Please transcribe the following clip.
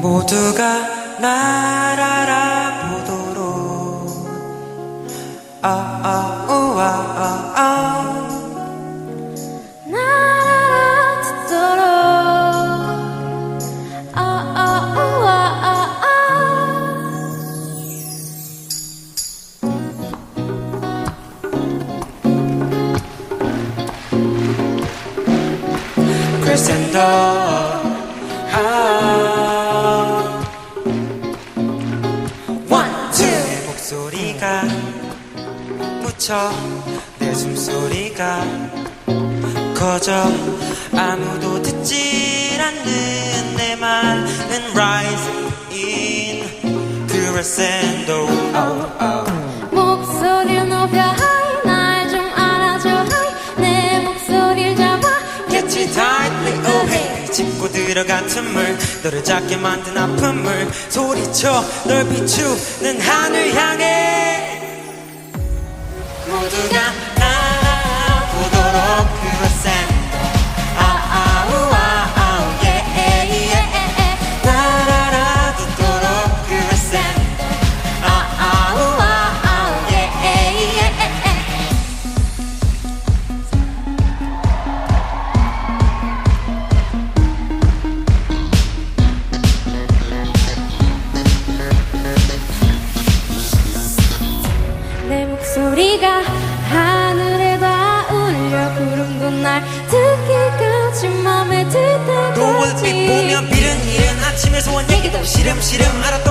모두가 날 알아보도록. 아 아 우아 아아. 날 알아듣도록. 아 아 우아 아아. 크리스텐더. 아 묻혀 내 숨소리가 커져 아무도 듣질 않는 내 말은 rising in 크리스텐더 oh, oh. 목소리를 높여 하이 날좀 알아줘 하이. 내 목소리를 잡아. Get you tightly, oh hey. 짚고 들어간 틈을 너를 작게 만든 아픔을 소리쳐 널 비추는 하늘 향해 모두가 알 아침에 소원 얘기도 시름시름 알았던